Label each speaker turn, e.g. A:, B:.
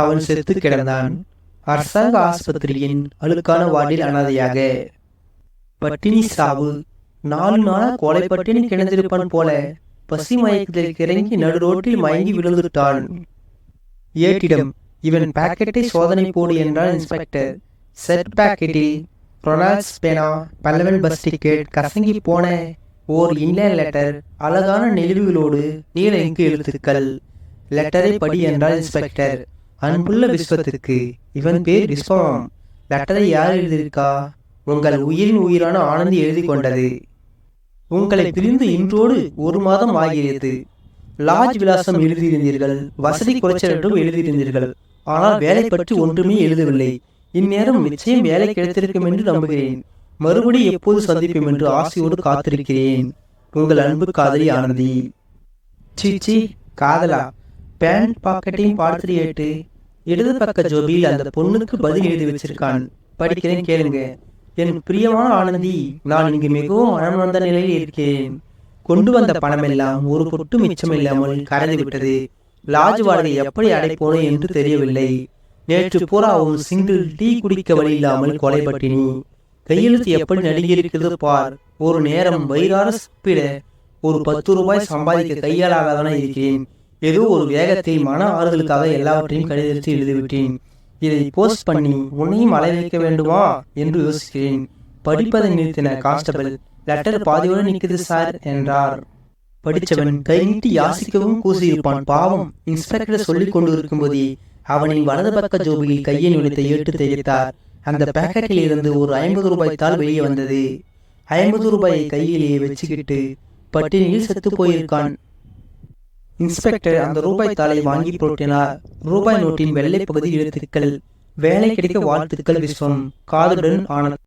A: அவன் செத்து கிடந்தான். அரசாங்க ஆஸ்பத்திரியின் அழுக்கான வார்டில் அனாதையாக. பட்டினி சாவு நாலு நாளா கொலை பட்டினி கிடந்திருப்பான் போல பசி மயக்கத்தில் கிறங்கி நடு ரோட்டில் மயங்கி விழுந்துட்டான். ஏட்டிடம் இவன் பாக்கெட்டை சோதனை போடு என்றான் இன்ஸ்பெக்டர். செட் பாக்கெட்டில் ரொனால்ட்ஸ் பேனா பல்லவன் பஸ் டிக்கெட் கசங்கி போன ஓர் இன்லைன் லெட்டர் அழகான நெளிவுகளோடு நீல இங்கு எழுத்துக்கள். லெட்டரை படி என்றால் இன்ஸ்பெக்டர். அன்புள்ள விஸ்வத்திற்கு இவன் பேர் விஸ்வம் லெட்டரை யார் எழுதியிருக்கா? உங்கள் உயிரின் உயிரான ஆனந்தி எழுதி கொண்டது. உங்களை பிரிந்து இன்றோடு ஒரு மாதம் ஆகிறது லாஜ் விலாசம் எழுதியிருந்தீர்கள் வசதி குறைச்சல் என்றும் எழுதியிருந்தீர்கள். ஆனால் வேலை பற்றி ஒன்றுமே எழுதவில்லை. இந்நேரம் நிச்சயம் வேலை கிடைத்திருக்கும் என்று நம்புகிறேன். மறுபடி எப்போது சந்திப்போம் என்று ஆசையோடு காத்திருக்கிறேன். உங்கள் அன்பு காதலி ஆனந்தி. சீச்சி காதலா. பேண்ட் பாக்கெட்டையும் பார்த்துட்டு இடது பக்க ஜோபியில் அந்த பொண்ணுக்கு பதில் எழுதி வச்சிருக்கான். படிக்கிறேன் கேளுங்க. என் பிரியமான ஆனந்தி நான் இங்கு மிகவும் மனம் வந்த நிலையில் இருக்கிறேன். கொண்டு வந்த பணமெல்லாம் ஒரு பொட்டு மிச்சமில்லாமல் கரைந்து விட்டது. லாஜ் வாடகை எப்படி அடைப்போனே என்று தெரியவில்லை. நேற்று பூராவும் சிங்கிள் டீ குடிக்க வழி இல்லாமல் கொலைப்பட்டினி கையெழுத்து எப்படி நடுங்கியிருக்கிறது பார். ஒரு நேரம் வயிறார சாப்பிட ஒரு பத்து ரூபாய் சம்பாதிக்க கையாளாகதானே இருக்கிறேன் ஏதோ ஒரு வேகத்தை மன ஆறுதலுக்காக எல்லாவற்றையும் கடிதத்தில் எழுதிவிட்டேன். இதை போஸ்ட் பண்ணி உன்னையும் அலை வைக்க வேண்டுமா? என்று யோசிக்கிறேன். படிப்பதை நிறுத்தின கான்ஸ்டபிள் லெட்டர் பாதியோடு நிற்குது சார் என்றார். படித்தவன் கை நீட்டி யாசிக்கவும் கூசியிருப்பான். பாவம் இன்ஸ்பெக்டர் சொல்லிக் கொண்டு இருக்கும்போதே அவனின் வலது பக்க ஜோபியில் கையை நுழைத்த ஏட்டு தெரிவித்தார் அந்த பேக்கெட்டில் இருந்து ஒரு ஐம்பது ரூபாய் தாள் வெளியே வந்தது. ஐம்பது ரூபாயை கையிலேயே வச்சுக்கிட்டு பட்டினியில் செத்து போயிருக்கான். இன்ஸ்பெக்டர் அந்த ரூபாய் தாளை வாங்கி புரட்டினார். ரூபாய் நோட்டின் வெள்ளை பகுதி எழுத்துக்கள் வேலை கிடைக்க வாழ்த்துக்கள் விஸ்வம் காதலுடன் ஆனந்த்